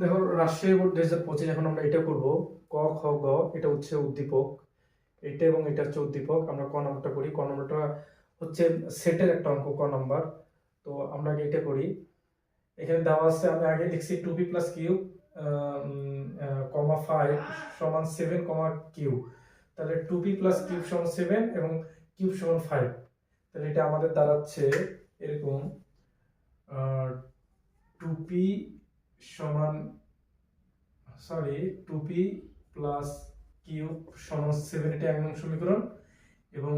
দেখো রাজশাহী বোর্ড দুই হাজার পঁচিশ, এখন আমরা এটা করব, ক, খ, গ, এটা হচ্ছে উদ্দীপক, এটা এবং এটা হচ্ছে উদ্দীপক, আমরা ক নম্বরটা করি ক নম্বরটা হচ্ছে সেটের একটা অঙ্ক, ক নম্বর। তো আমরা আগে এটা করি। এখানে দেওয়া আছে, আমি আগে লিখছি two P plus Q comma five সমান সেভেন কমা কিউ। তাহলে টু পি প্লাস কিউব সমান সেভেন এবং কিউব সমান ফাইভ। তাহলে এটা আমাদের দাঁড়াচ্ছে এরকম টু পি সমান sorry two P plus Q সমান সেভেন এটা এক নং সমীকরণ এবং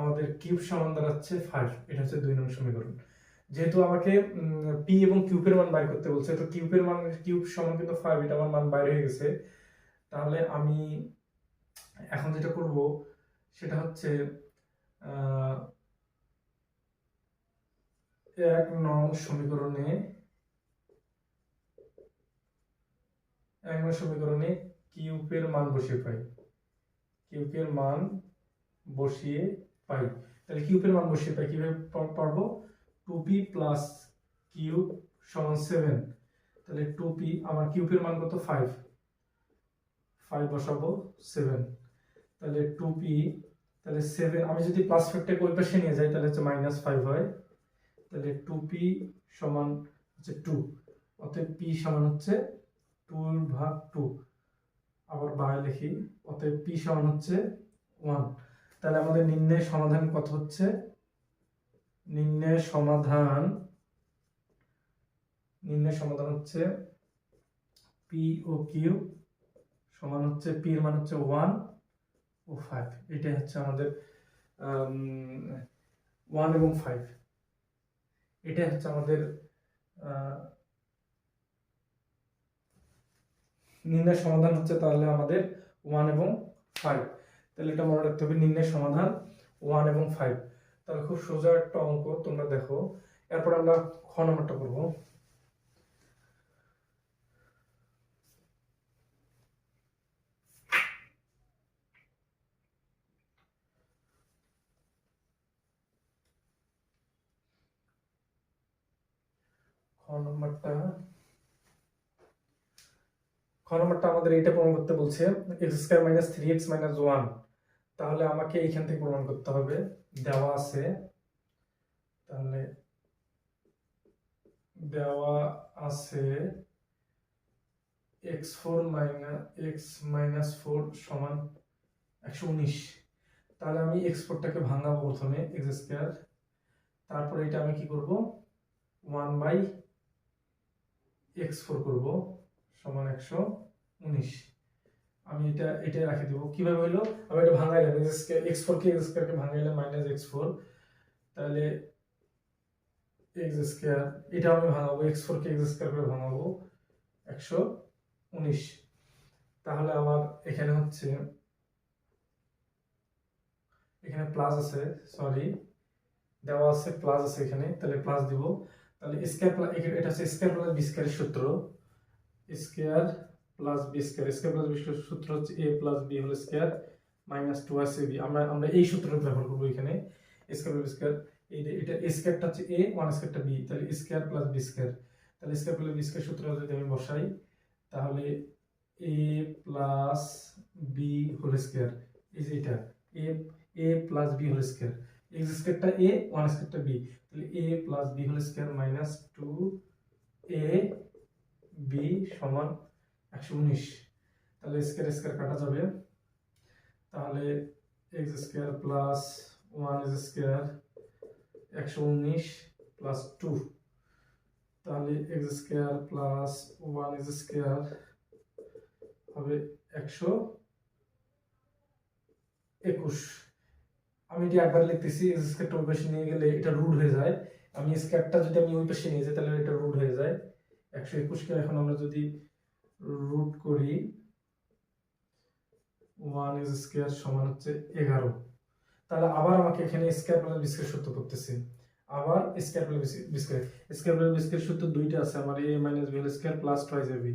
আমাদের কিউব সমান দাঁড়াচ্ছে ফাইভ এটা হচ্ছে দুই নং সমীকরণ। যেহেতু আমাকে পি এবং কিউবের মান বাইর করতে বলছে, তো কিউবের মান কিউব সমান কিন্তু ফাইভ এটা আমার মান বাইরে হয়ে গেছে। তাহলে আমি এখন যেটা করব, সেটা হচ্ছে এক নং সমীকরণে নং সমীকরণে কিউবের মান বসিয়ে পাই। কিউবের মান বসিয়ে পাই। তাহলে কিউপের মান বসিয়ে পাই, কীভাবে পারব? টু পি প্লাস কিউব সমান সেভেন। তাহলে টু পি, আমার কিউবের মান কত? ফাইভ। ফাইভ বসাবো, সেভেন। তাহলে টু পি, তাহলে সেভেন, আমি যদি প্লাস ফ্যাক্টরকে ওই পাশে নিয়ে যাই, তাহলে হচ্ছে মাইনাস ফাইভ হয়। তাহলে টু পি সমান হচ্ছে টু অতএব পি সমান হচ্ছে টু ভাগ টু। আবার বাইরে লিখি, অতএব পি সমান হচ্ছে ওয়ান। তাহলে আমাদের নির্ণয় সমাধান কত হচ্ছে? নির্ণয় সমাধান নির্ণয় সমাধান হচ্ছে পি ও কিউ সমান হচ্ছে, পি এর মান হচ্ছে ওয়ান ও ফাইভ। এটাই হচ্ছে আমাদের ওয়ান এবং ফাইভ। এটাই হচ্ছে আমাদের নির্ণয় সমাধান হচ্ছে তাহলে আমাদের ওয়ান এবং ফাইভ তাহলে এটা মনে রাখতে হবে, নির্ণয় সমাধান ওয়ান এবং ফাইভ তাহলে খুব সোজা একটা অঙ্ক তোমরা দেখো। এরপর আমরা খ নম্বরটা করব খ নম্বরটা খ আমাদের এটা প্রমাণ করতে বলছে X square minus three X minus one তাহলে আমাকে এইখান থেকে প্রমাণ করতে হবে, দেওয়া আছে। তাহলে দেওয়া আছে X four minus X minus four সমান একশো উনিশ। তাহলে আমি এক্স ফোরটাকে ভাঙাবো প্রথমে এক্স স্কোয়ার তারপরে এটা আমি কি করব? ওয়ান বাই এক্স ফোর করব। সমান একশো উনিশ। আমি এটা, এটাই রাখি দেবো। কীভাবে হইল? আমি এটা ভাঙাইলাম এক্স এক্স ফোর কে এক্স স্কোয়ারকে ভাঙাইলাম মাইনাস এক্স ফোর তাহলে এক্স স্কোয়ার এটা আমি ভাঙাবো এক্স ফোর কে এক্স স্কোয়ার করে ভাঙাবো, একশো উনিশ। তাহলে আমার এখানে হচ্ছে, এখানে প্লাস আছে সরি দেওয়া আছে প্লাস আছে এখানে, তাহলে প্লাস দিব। তাহলে স্কোয়ার প্লাস এটা হচ্ছে স্কোয়ার প্লাস বি স্কোয়ারের সূত্র। Square plus B square. Square plus B সূত্র হচ্ছে A plus B whole square minus two আছে বি। আমরা আমরা এই সূত্রটা ব্যবহার করব এখানে। Square plus square. এই এটা স্কোয়ারটা হচ্ছে এ, ওয়ান স্কোয়ারটা বি। তাহলে স্কোয়ার প্লাস বি স্কোয়ার। তাহলে স্কোয়ার প্লাস বি স্কোয়ার সূত্র যদি আমি বসাই, তাহলে A plus B whole square. এই যে এটা, A A plus B whole square. X স্কোয়ারটা এ, ওয়ান স্কোয়ারটা বি। তাহলে A plus B whole square minus two A B সমান একশো উনিশ। তাহলে স্কোয়ার স্কোয়ার কাটা যাবে। তাহলে X square plus one X square একশো উনিশ প্লাস টু তাহলে X square plus one X square হবে একশো একুশ। আমি এটি একবার লিখতেছি এক্স স্কোয়ারটা ওই পাশে নিয়ে গেলে এটা রুট হয়ে যায়। আমি স্কোয়ারটা যদি আমি ওই পাশে নিয়ে যাই, তাহলে এটা রুট হয়ে যায়। একশো একুশকে এখন আমরা যদি রুট করি ওয়ান ইজ স্কোয়ার সমান হচ্ছে এগারো। তাহলে আবার আমাকে এখানে স্কোয়ার প্লাস বিস্কের সূত্র করতেছে। আবার স্কোয়ার প্লাস বিস্কের স্কোয়ার প্লাস বিস্কের সূত্র দুইটা আছে, আমার A minus B square plus twice B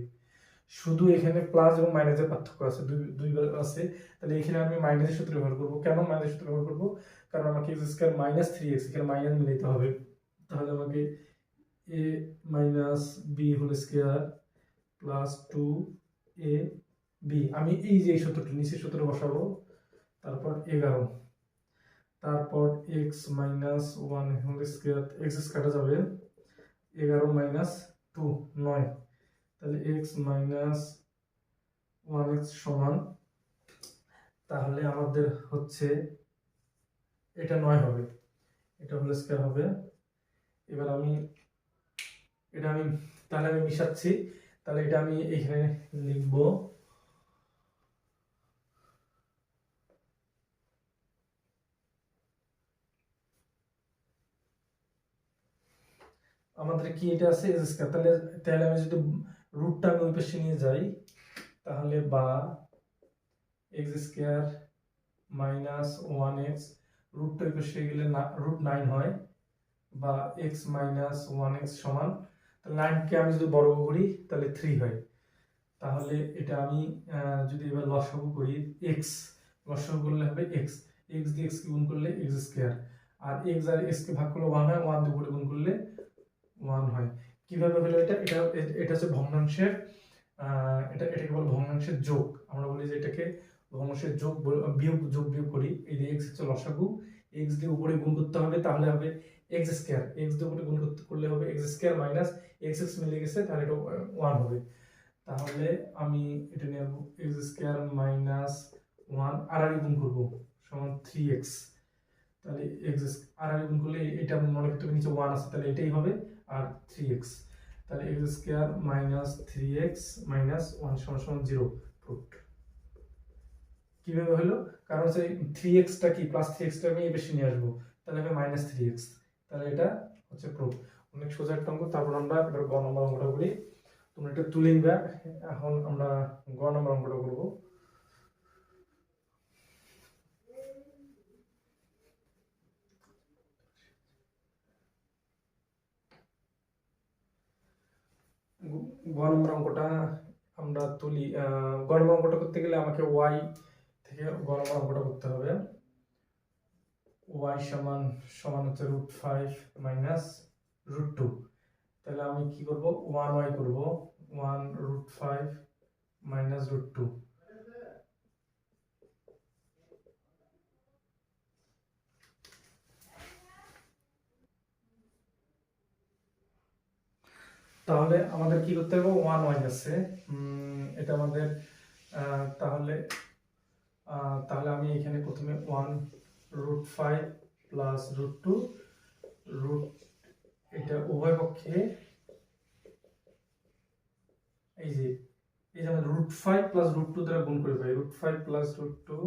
শুধু এখানে প্লাস এবং মাইনাসের পার্থক্য আছে, দুই দুইবার আছে। তাহলে এখানে আমি মাইনাসের সূত্র ব্যবহার করব। কেন মাইনাসের সূত্র ব্যবহার করব? কারণ আমাকে X square minus three X এখানে মাইনাস মিলাইতে হবে। তাহলে আমাকে A minus B whole square plus two A B আমি এই যে সূত্রটি নিচে সূত্র বসাবো, তারপর এগারো। তারপর X minus one whole square X কাটা যাবে এগারো মাইনাস টু নয়। তাহলে এক্স মাইনাস ওয়ান এক্স সমান, তাহলে আমাদের হচ্ছে এটা নয় হবে। এটা হোল স্কোয়ার হবে। এবার আমি এটা আমি তাহলে আমি মিশাচ্ছি। তাহলে এটা আমি এখানে লিখব। আমাদের কি এটা আছে? তাহলে তাহলে আমি যদি রুটটা আমি ওই পাশে নিয়ে যাই, তাহলে বা X square minus one X রুটটা ওই পাশে গেলে রুট নাইন হয়, বা এক্স মাইনাস ওয়ান এক্স সমান তাহলে নাইনকে আমি যদি বর্গ করি, তাহলে থ্রি হয়। তাহলে এটা আমি যদি এবার লসাগু করি এক্স লসাগু করলে হবে এক্স এক্স দিয়ে এক্স গুণ করলে এক্স স্কয়ার আর এক্স আর এক্স কে ভাগ করলে ওয়ান হয় ওয়ান দুপুরে গুণ করলে ওয়ান হয়। কীভাবে হলো এটা? এটা এটা হচ্ছে ভগ্নাংশের এটা, এটাকে বলে ভগ্নাংশের যোগ। আমরা বলি যে এটাকে ভগ্নাংশের যোগ বিয়োগ যোগ বিয়োগ করি। এই যে এক্স হচ্ছে লসাগু এক্স দিয়ে উপরে গুণ করতে হবে, তাহলে হবে এক্স স্কয়ার এক্স উপরে গুণ করতে করলে হবে X square minus X X মিলে গেছে, তাহলে এটা ওয়ান হবে। তাহলে আমি এটা নিয়ে আসব এক্স স্কয়ার মাইনাস ওয়ান আর আর গুণ করব, সমান থ্রি এক্স তাহলে এক্স আর গুণ করলে এটা মনে করতে হবে, নিচে ওয়ান আছে, তাহলে এটাই হবে, আর থ্রি এক্স তাহলে x square minus three x minus one সমান সমান জিরো ফুট কীভাবে হলো? কারণ হচ্ছে থ্রি এক্সটা কি প্লাস থ্রি এক্সটা আমি বেশি নিয়ে আসব, তাহলে আমি মাইনাস থ্রি এক্স তাহলে এটা হচ্ছে প্রুফ অনেক সোজা একটা অঙ্ক, তারপর আমরা এবার গ নম্বর অঙ্কটা করি। তোমরা এটা তুলে নিবে, এখন আমরা গ নম্বর অঙ্কটা করব। গ- নম্বর অঙ্কটা আমরা তুলি গ নম্বর অঙ্কটা করতে গেলে আমাকে ওয়াই থেকে গ নম্বর অঙ্কটা করতে হবে। ওয়াই সমান সমান হচ্ছে রুট ফাইভ মাইনাস রুট তাহলে আমি কি করব? ওয়ান করব। One root five minus root তাহলে আমাদের কি করতে হবে? ওয়ান ওয়াই আছে। এটা আমাদের তাহলে তাহলে আমি এখানে প্রথমে one root five plus root two root এটা উভয় পক্ষে, এই যে এই যে root five plus root two দ্বারা গুণ করে পাই root five plus root two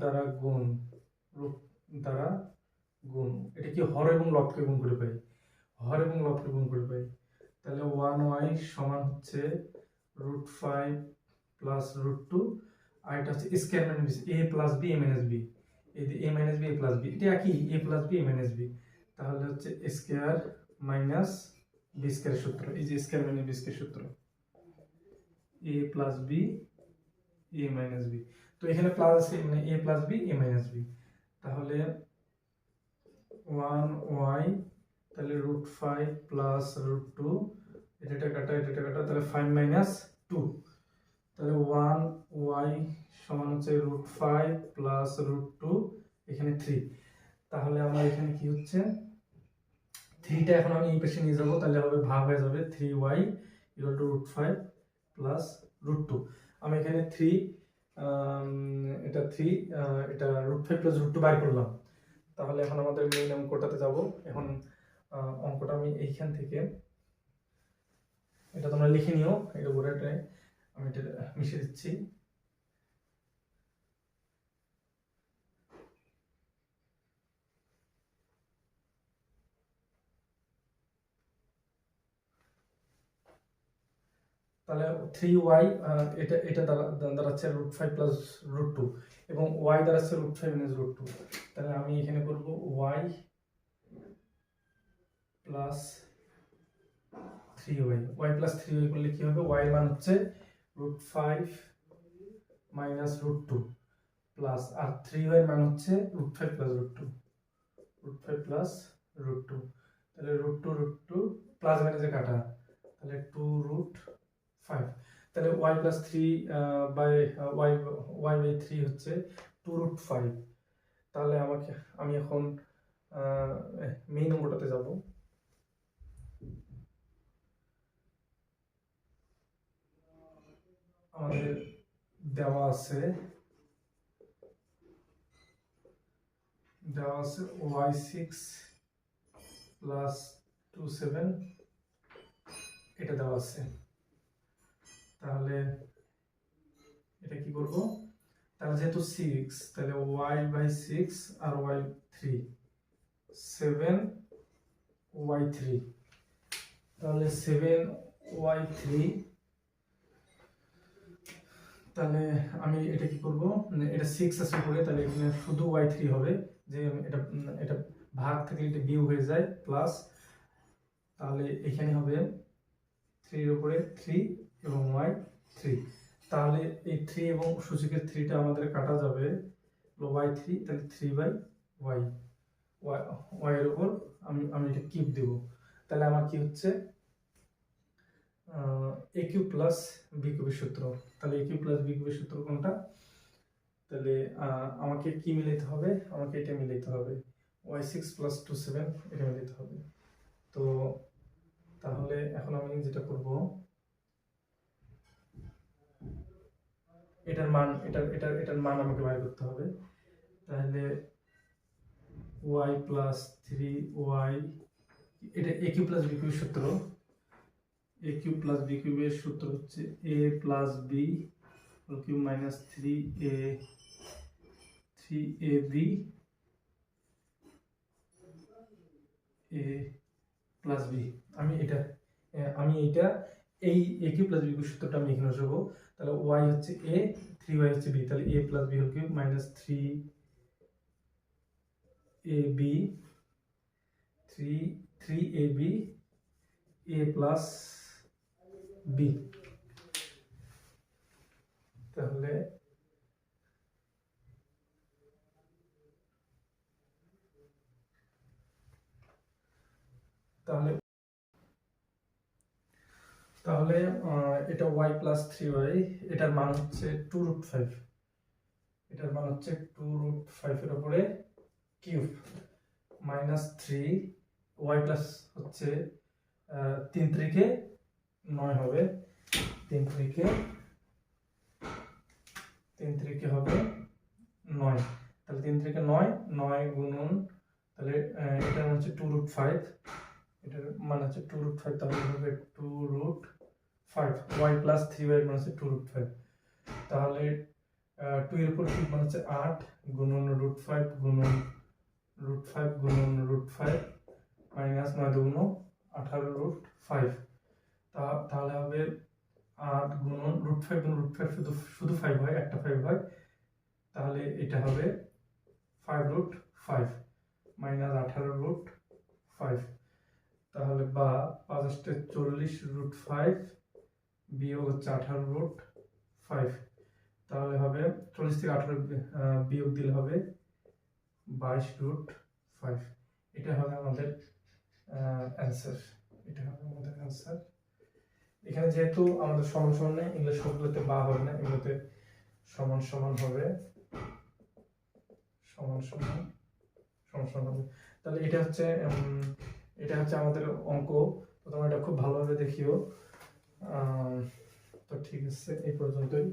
দ্বারা গুণ রুট দ্বারা গুণ, এটা কি হর এবং লবকে গুণ করে পাই? হর এবং লবকে গুণ করে পাই। তাহলে ওয়ান ওয়াই সমান হচ্ছে root five plus root two আর এটা হচ্ছে square minus a plus b a minus b এই যে a minus b a plus b এটা একই a plus b minus b তাহলে হচ্ছে স্কোয়ার মাইনাস বি স্কোয়ারের সূত্র, এই যে স্কোয়ার মাইনাস বি স্কোয়ার সূত্র। A plus b a minus b তো এখানে প্লাস আছে মানে a plus b a minus b তাহলে ওয়ান ওয়াই তাহলে root five plus root two এটা কাটা এটা কাটা, তাহলে ফাইভ মাইনাস টু তাহলে ওয়ান ওয়াই সমান হচ্ছে root five plus root two এখানে থ্রি তাহলে আমার এখানে কি হচ্ছে? থ্রিটা এখন আমি এই নিয়ে যাব, তাহলে হবে ভাগ হয়ে যাবে three y equal to root five plus root two আমি এখানে থ্রি এটা থ্রি এটা root five plus root two বাইর করলাম। তাহলে এখন আমাদের মেইন অঙ্কটাতে যাব। এখন অঙ্কটা আমি এইখান থেকে, এটা তোমরা লিখে নিও এটা বোর্ডে আমি এটা মিশে দিচ্ছি। তাহলে থ্রি ওয়াই এটা এটা দাঁড়া- দাঁড়াচ্ছে root five plus root two এবং ওয়াই দাঁড়াচ্ছে root five minus root two তাহলে আমি এখানে করব y plus three y y plus three y করলে কী হবে? ওয়াই মান হচ্ছে root five minus root two plus আর থ্রি ওয়াই মান হচ্ছে root five plus root two root five plus root two তাহলে root two root two plus মাইনাসে কাটা। তাহলে টু রুট তাহলে y plus three by y y by three হচ্ছে two root five তাহলে আমাকে, আমি এখন মেইন অঙ্কটাতে যাব। আমাদের দেওয়া আছে দেওয়া আছে y six plus two seven এটা দেওয়া আছে। তাহলে এটা কি করব? তাহলে যেহেতু সিক্স তাহলে Y by six R y three seven y three তাহলে সেভেন ওয়াই থ্রি তাহলে আমি এটা কি করব? মানে এটা সিক্স আছে উপরে, তাহলে এখানে শুধু ওয়াই থ্রি হবে। যে এটা এটা ভাগ থেকে এটা বিয়োগ হয়ে যায় প্লাস তাহলে এখানে হবে থ্রির উপরে থ্রি এবং ওয়াই থ্রি তাহলে এই থ্রি এবং সূচকের থ্রিটা আমাদের কাটা যাবে ওয়াই থ্রি তাহলে থ্রি বাই ওয়াই ওয়াই ওয়াইয়ের উপর আমি আমি এটা কিউব দেব। তাহলে আমার কি হচ্ছে? এ কিউ প্লাস বি কিউবের সূত্র। তাহলে এ কিউ প্লাস বি কিউবের সূত্র কোনটা? তাহলে আমাকে কি মিলাইতে হবে? আমাকে এটা মিলাইতে হবে। Y six plus two seven এটা মিলাইতে হবে। তো তাহলে এখন আমি যেটা করব এটার মান, এটার এটার এটার মান আমাকে বাইর করতে হবে। তাহলে ওয়াই প্লাস থ্রি ওয়াই এটা এ কিউ প্লাস বি কিউবের সূত্র। এ কিউ প্লাস বি কিউবের সূত্র হচ্ছে a plus b cube minus three a three a b a plus b আমি এটা আমি এটা এই a cube plus b cube সূত্রটা আমি এখানে বসাবো। তাহলে ওয়াই হচ্ছে এ থ্রি ওয়াই হচ্ছে বি তাহলে a plus b whole cube minus three a b three three a b a plus b তাহলে তাহলে তাহলে এটা ওয়াই প্লাস থ্রি ওয়াই এটার মান হচ্ছে টু রুট ফাইভ এটার মান হচ্ছে টু রুট ফাইভের উপরে cube minus three y plus হচ্ছে তিন ত্রিকে নয় হবে। তিন ত্রিকে তিন ত্রিকে হবে নয়। তাহলে তিন ত্রিকে নয় নয় গুণন, তাহলে এটার মান হচ্ছে টু রুট ফাইভ এটার মান হচ্ছে টু রুট ফাইভ তাহলে হবে two root five y plus three y মান হচ্ছে টু রুট ফাইভ তাহলে টু এর উপর কিউব মান হচ্ছে আট গুণন রুট ফাইভ গুণন রুট ফাইভ গুণন রুট ফাইভ মাইনাস নয় দুগুণ আঠারো রুট ফাইভ তাহলে হবে আট গুণন রুট ফাইভ গুণ রুট ফাইভ শুধু শুধু ফাইভ হয়, একটা ফাইভ হয়। তাহলে এটা হবে ফাইভ রুট ফাইভ মাইনাস আঠারো রুট ফাইভ তাহলে বা, পাঁচ চল্লিশ রুট ফাইভ বিয়োগ হচ্ছে আঠারো রুট ফাইভ তাহলে হবে চল্লিশ থেকে আঠারো বিয়োগ দিলে হবে বাইশ রুট ফাইভ এটা হবে আমাদের অ্যান্সার এটা হবে আমাদের অ্যান্সার এখানে যেহেতু আমাদের সমান সমান নেই ইংলিশ সবগুলোতে বা হবে না, এগুলোতে সমান সমান হবে। সমান সমান সমান সমান হবে। তাহলে এটা হচ্ছে এটা হচ্ছে আমাদের অঙ্ক। তোমরা এটা খুব ভালোভাবে দেখিও। তো ঠিক আছে এই পর্যন্তই।